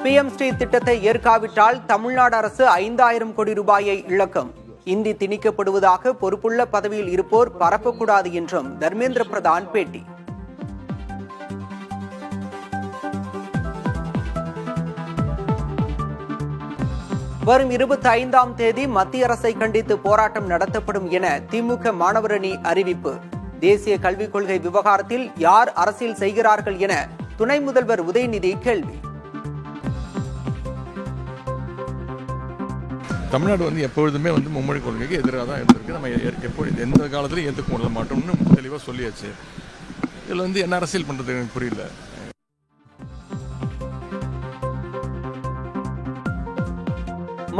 PM Sri திட்டத்தை ஏற்காவிட்டால் தமிழ்நாடு அரசு ஐந்தாயிரம் கோடி ரூபாயை இழக்கும். இந்தி திணிக்கப்படுவதாக பொறுப்புள்ள பதவியில் இருப்போர் பரப்பக்கூடாது என்றும் தர்மேந்திர பிரதான் பேட்டி. வரும் இருபத்தி ஐந்தாம் தேதி மத்திய அரசை கண்டித்து போராட்டம் நடத்தப்படும் என திமுக மாணவரணி அறிவிப்பு. தேசிய கல்விக் கொள்கை விவகாரத்தில் யார் அரசியல் செய்கிறார்கள் என துணை முதல்வர் உதயநிதி கேள்வி. தமிழ்நாடு வந்து எப்பொழுதுமே வந்து மும்மொழி கொள்கைக்கு எதிராக தான் இருந்திருக்கு. நம்ம எப்பொழுது எந்த காலத்திலையும் ஏற்றுக்கொள்ள மாட்டோம்னு தெளிவாக சொல்லியாச்சு. இதில் வந்து என்ன அரசியல் பண்ணுறது எனக்கு புரியல.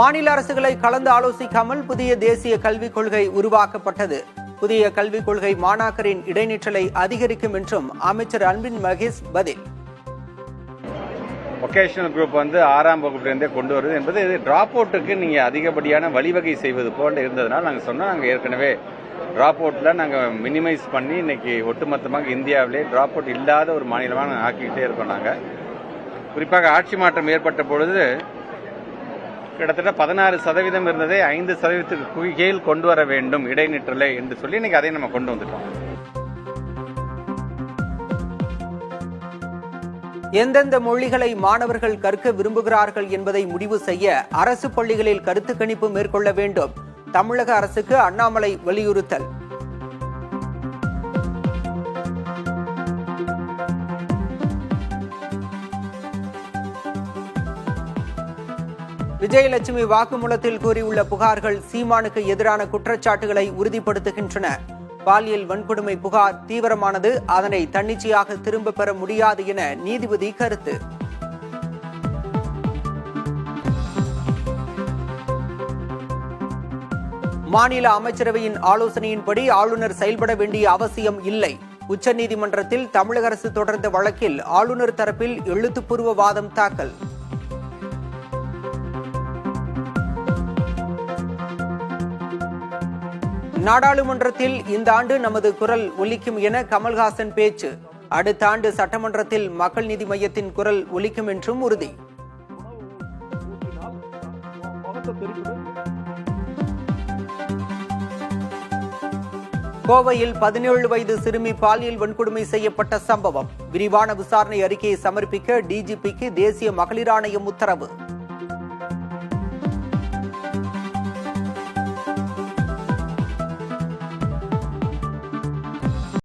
மாநில அரசுகளை கலந்து ஆலோசிக்காமல் புதிய தேசிய கல்விக் கொள்கை உருவாக்கப்பட்டது. புதிய கல்விக் கொள்கை மாணாக்கரின் இடைநிற்றலை அதிகரிக்கும் என்றும் அமைச்சர் அன்பின் மகேஷ் பதில். ஒகேஷனல் குரூப் வந்து ஆறாம் வகுப்புலேருந்தே கொண்டு வருது என்பது இது ட்ராப் அவுட்டுக்கு நீங்கள் அதிகப்படியான வழிவகை செய்வது போல இருந்ததுனால நாங்கள் சொன்னோம். நாங்கள் ஏற்கனவே ட்ராப் அவுட்டில் நாங்கள் மினிமைஸ் பண்ணி இன்னைக்கு ஒட்டுமொத்தமாக இந்தியாவிலே ட்ராப் அவுட் இல்லாத ஒரு மாநிலமாக நாங்கள் ஆக்கிக்கிட்டே இருக்கோம் நாங்கள் குறிப்பாக ஆட்சி மாற்றம் ஏற்பட்ட பொழுது கிட்டத்தட்ட பதினாறு சதவீதம் இருந்ததை ஐந்து சதவீதத்துக்கு கீழ் கொண்டு வர வேண்டும் இடைநிற்றலை என்று சொல்லி இன்னைக்கு அதை நம்ம கொண்டு வந்துட்டோம். எந்தெந்த மொழிகளை மாணவர்கள் கற்க விரும்புகிறார்கள் என்பதை முடிவு செய்ய அரசு பள்ளிகளில் கருத்து கணிப்பு மேற்கொள்ள வேண்டும். தமிழக அரசுக்கு அண்ணாமலை வலியுறுத்தல். விஜயலட்சுமி வாக்குமூலத்தில் கூறியுள்ள புகார்கள் சீமானுக்கு எதிரான குற்றச்சாட்டுகளை உறுதிப்படுத்துகின்றன. பாலியல் வன்கொடுமை புகார் தீவிரமானது அதனை தன்னிச்சையாக திரும்ப பெற முடியாது என நீதிபதி கருத்து. மாநில அமைச்சரவையின் ஆலோசனையின்படி ஆளுநர் செயல்பட வேண்டிய அவசியம் இல்லை. உச்சநீதிமன்றத்தில் தமிழக அரசு தொடர்ந்த வழக்கில் ஆளுநர் தரப்பில் எழுத்துப்பூர்வ வாதம் தாக்கல். நாடாளுமன்றத்தில் இந்த ஆண்டு நமது குரல் ஒலிக்கும் என கமல்ஹாசன் பேச்சு. அடுத்த ஆண்டு சட்டமன்றத்தில் மக்கள் நீதி மையத்தின் குரல் ஒலிக்கும் என்றும் உறுதி. கோவையில் பதினேழு வயது சிறுமி பாலியல் வன்கொடுமை செய்யப்பட்ட சம்பவம். விரிவான விசாரணை அறிக்கையை சமர்ப்பிக்க டிஜிபிக்கு தேசிய மகளிர் ஆணையம் உத்தரவு.